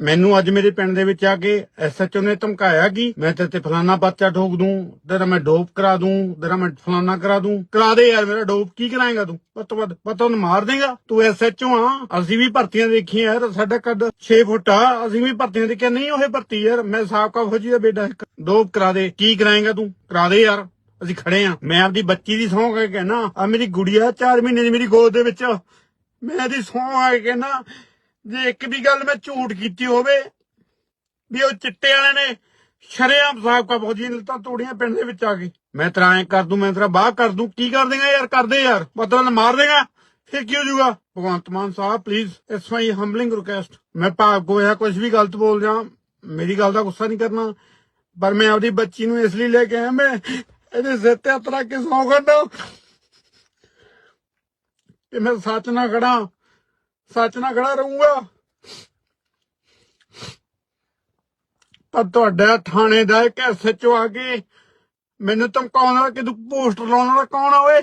ਮੈਨੂੰ ਅੱਜ ਮੇਰੇ ਪਿੰਡ ਦੇ ਵਿੱਚ ਆ ਕੇ ਐਸਐਚਓ ਨੇ ਧਮਕਾਇਆ ਕਿ ਮੈਂ ਤੇਰੇ ਤੇ ਫਲਾਨਾ ਪਰਚਾ ਠੋਕ ਦੂੰ, ਤੇਰਾ ਮੈਂ ਡੋਪ ਕਰਾ ਦੂੰ, ਤੇਰਾ ਮੈਂ ਫਲਾਨਾ ਕਰਾ ਦੂੰ। ਕਰਾ ਦੇ ਯਾਰ, ਮੇਰਾ ਡੋਪ ਕੀ ਕਰਾਏਗਾ ਤੂੰ? ਵੱਧ ਤੋਂ ਵੱਧ ਪਤਾ ਉਹਨੂੰ ਮਾਰ ਦੇਗਾ। ਤੂੰ ਐਸਐਚਓ ਆ, ਅਸੀਂ ਵੀ ਭਰਤੀਆਂ ਦੇਖੀਆਂ ਯਾਰ, ਸਾਡਾ ਕੱਦ 6 ਫੁੱਟ ਆ, ਅਸੀਂ ਵੀ ਭਰਤੀਆਂ ਦੇਖਿਆ। ਨਹੀਂ, ਉਹ ਭਰਤੀ ਯਾਰ, ਮੈਂ ਸਾਬਕਾ ਫੌਜੀ ਦਾ ਬੇਟਾ ਇੱਕ। ਡੋਪ ਕਰਾ ਦੇ, ਕੀ ਕਰਾਏਗਾ ਤੂੰ? ਕਰਾ ਦੇ ਯਾਰ, ਅਸੀਂ ਖੜੇ ਆ। ਮੈਂ ਆਪਦੀ ਬੱਚੀ ਦੀ ਸਹੁੰ ਕੇ ਕਹਿਣਾ ਆ ਮੇਰੀ ਗੁੜੀਆ 4 ਮਹੀਨੇ ਦੀ ਮੇਰੀ ਗੋਦ ਦੇ ਵਿੱਚ, ਮੈਂ ਇਹਦੀ ਸਹੁੰ ਆ ਕੇ ਕਹਿਣਾ ਜੇ ਇੱਕ ਵੀ ਗੱਲ ਮੈਂ ਝੂਠ ਕੀਤੀ ਹੋਵੇ, ਵੀ ਉਹ ਚਿੱਟੇ ਵਾਲੇ ਨੇ ਸ਼ਰੇਆਮ ਸਾਬਕਾ ਫੌਜੀ ਨੇ ਤਾਂ ਤੋੜੀਆਂ ਪਿੰਡ ਦੇ ਵਿੱਚ ਆ ਕੇ। ਮੈਂ ਤੇਰਾ ਐਂ ਕਰ ਦੂੰ, ਮੈਂ ਤੇਰਾ ਬਾਹ ਕਰ ਦੂੰ। ਕੀ ਕਰ ਦੇਗਾ ਯਾਰ? ਕਰਦੇ ਯਾਰ। ਮਤਲਬ ਮਾਰ ਦੇਗਾ। ਫਿਰ ਕੀ ਹੋ ਜਾਊਗਾ? Bhagwant Mann Sahib please it's my humbling request ਮੈਂ ਭਾਗ ਹੋਇਆ ਕੁਝ ਵੀ ਗਲਤ ਬੋਲ ਜਾ ਮੇਰੀ ਗੱਲ ਦਾ ਗੁੱਸਾ ਨਹੀਂ ਕਰਨਾ। ਪਰ ਮੈਂ ਆਪਦੀ ਬੱਚੀ ਨੂੰ ਇਸ ਲਈ ਲੈ ਕੇ ਆਇਆ, ਮੈਂ ਇਹਦੇ ਸਿਰ ਤੇ ਹੱਥ ਕੇ ਸੌਂ ਕਰਦਾ ਕਿ ਮੈਂ ਸੱਚ ਨਾ ਖੜਾ। ਸੱਚ ਨਾਲ ਖੜਾ ਰਹੂੰਗਾ। ਪਰ ਤੁਹਾਡਾ ਥਾਣੇ ਦਾ ਇੱਕ ਐਸਐਚਓ ਆ ਕੇ ਮੈਨੂੰ ਧਮਕਾਉਣ ਵਾਲਾ ਕਿ ਪੋਸਟਰ ਲਾਉਣ ਵਾਲਾ ਕੌਣ ਆ ਓਏ?